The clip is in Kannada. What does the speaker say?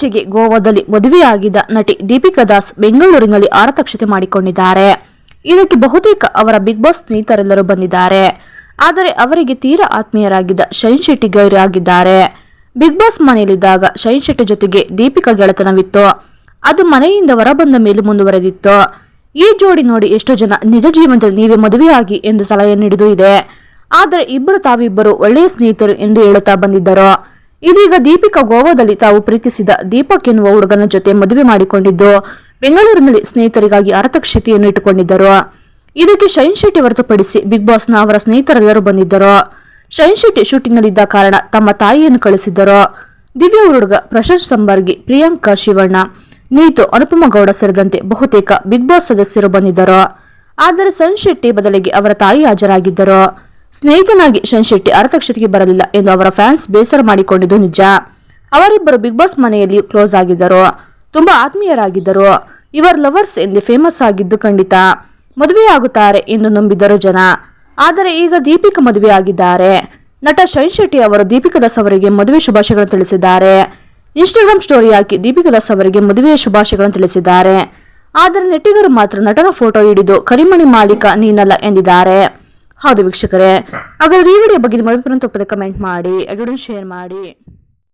ಇತ್ತೀಚೆಗೆ ಗೋವಾದಲ್ಲಿ ಮದುವೆಯಾಗಿದ್ದ ನಟಿ ದೀಪಿಕಾ ದಾಸ್ ಬೆಂಗಳೂರಿನಲ್ಲಿ ಆರತಕ್ಷತೆ ಮಾಡಿಕೊಂಡಿದ್ದಾರೆ. ಇದಕ್ಕೆ ಬಹುತೇಕ ಅವರ ಬಿಗ್ ಬಾಸ್ ಸ್ನೇಹಿತರೆಲ್ಲರೂ ಬಂದಿದ್ದಾರೆ. ಆದರೆ ಅವರಿಗೆ ತೀರಾ ಆತ್ಮೀಯರಾಗಿದ್ದ ಶೈನ್ ಶೆಟ್ಟಿ ಗೈರಾಗಿದ್ದಾರೆ ಬಿಗ್ ಬಾಸ್ ಮನೆಯಲ್ಲಿದ್ದಾಗ ಶೈನ್ ಶೆಟ್ಟಿ ಜೊತೆಗೆ ದೀಪಿಕಾ ಗೆಳೆತನವಿತ್ತು. ಅದು ಮನೆಯಿಂದ ಹೊರಬಂದ ಮೇಲೆ ಮುಂದುವರೆದಿತ್ತು. ಈ ಜೋಡಿ ನೋಡಿ ಎಷ್ಟೋ ಜನ ನಿಜ ಜೀವನದಲ್ಲಿ ನೀವೇ ಮದುವೆಯಾಗಿ ಎಂದು ಸಲಹೆ ನೀಡಿದು ಇದೆ. ಆದರೆ ಇಬ್ಬರು ತಾವಿಬ್ಬರು ಒಳ್ಳೆಯ ಸ್ನೇಹಿತರು ಎಂದು ಹೇಳುತ್ತಾ ಬಂದಿದ್ದರು. ಇದೀಗ ದೀಪಿಕಾ ಗೋವಾದಲ್ಲಿ ತಾವು ಪ್ರೀತಿಸಿದ ದೀಪಕ್ ಎನ್ನುವ ಹುಡುಗನ ಜೊತೆ ಮದುವೆ ಮಾಡಿಕೊಂಡಿದ್ದು ಬೆಂಗಳೂರಿನಲ್ಲಿ ಸ್ನೇಹಿತರಿಗಾಗಿ ಅರತಕ್ಷತೆಯನ್ನು ಇಟ್ಟುಕೊಂಡಿದ್ದರು. ಇದಕ್ಕೆ ಶೈನ್ ಶೆಟ್ಟಿ ಹೊರತುಪಡಿಸಿ ಬಿಗ್ ಬಾಸ್ನ ಅವರ ಸ್ನೇಹಿತರೆಲ್ಲರೂ ಬಂದಿದ್ದರು. ಶೈನ್ ಶೆಟ್ಟಿ ಶೂಟಿಂಗ್ನಲ್ಲಿದ್ದ ಕಾರಣ ತಮ್ಮ ತಾಯಿಯನ್ನು ಕಳಿಸಿದ್ದರು. ದಿವ್ಯ ಹುಡುಗ ಪ್ರಶಾಂತ್ ಸಂಬರ್ಗಿ, ಪ್ರಿಯಾಂಕಾ ಶಿವಣ್ಣ, ನೀತು, ಅನುಪಮ ಗೌಡ ಸೇರಿದಂತೆ ಬಹುತೇಕ ಬಿಗ್ ಬಾಸ್ ಸದಸ್ಯರು ಬಂದಿದ್ದರು. ಆದರೆ ಶೆಟ್ಟಿ ಬದಲಿಗೆ ಅವರ ತಾಯಿ ಹಾಜರಾಗಿದ್ದರು. ಸ್ನೇಹಿತನಾಗಿ ಶನ್ ಶೆಟ್ಟಿ ಅರತಕ್ಷತೆಗೆ ಬರಲಿಲ್ಲ ಎಂದು ಅವರ ಫ್ಯಾನ್ಸ್ ಬೇಸರ ಮಾಡಿಕೊಂಡಿದ್ದು ನಿಜ. ಅವರಿಬ್ಬರು ಬಿಗ್ ಬಾಸ್ ಮನೆಯಲ್ಲಿ ಕ್ಲೋಸ್ ಆಗಿದ್ದರು. ತುಂಬಾ ಆತ್ಮೀಯರಾಗಿದ್ದರು. ಇವರ್ ಲವರ್ಸ್ ಎಂದೇ ಫೇಮಸ್ ಆಗಿದ್ದು ಖಂಡಿತ. ಮದುವೆಯಾಗುತ್ತಾರೆ ಎಂದು ನಂಬಿದ್ದರು ಜನ. ಆದರೆ ಈಗ ದೀಪಿಕಾ ಮದುವೆಯಾಗಿದ್ದಾರೆ. ನಟ ಶೈನ್ ಶೆಟ್ಟಿ ಅವರು ದೀಪಿಕಾ ದಾಸ್ ಅವರಿಗೆ ಮದುವೆ ಶುಭಾಶಯಗಳನ್ನು ತಿಳಿಸಿದ್ದಾರೆ. ಇನ್ಸ್ಟಾಗ್ರಾಮ್ ಸ್ಟೋರಿ ಹಾಕಿ ದೀಪಿಕಾ ದಾಸ್ ಅವರಿಗೆ ಮದುವೆಯ ಶುಭಾಶಯಗಳನ್ನು ತಿಳಿಸಿದ್ದಾರೆ. ಆದರೆ ನೆಟ್ಟಿಗರು ಮಾತ್ರ ನಟನ ಫೋಟೋ ಹಿಡಿದು ಕರಿಮಣಿ ಮಾಲೀಕ ನೀನಲ್ಲ ಎಂದಿದ್ದಾರೆ. ಹೌದು ವೀಕ್ಷಕರೇ. ಹಾಗಾದ್ರೆ ಈ ವಿಡಿಯೋ ಬಗ್ಗೆ ನಿಮ್ಮ ಅಭಿಪ್ರಾಯ ತಪ್ಪದೆ ಕಮೆಂಟ್ ಮಾಡಿ ಎಲ್ಲರೂ ಶೇರ್ ಮಾಡಿ.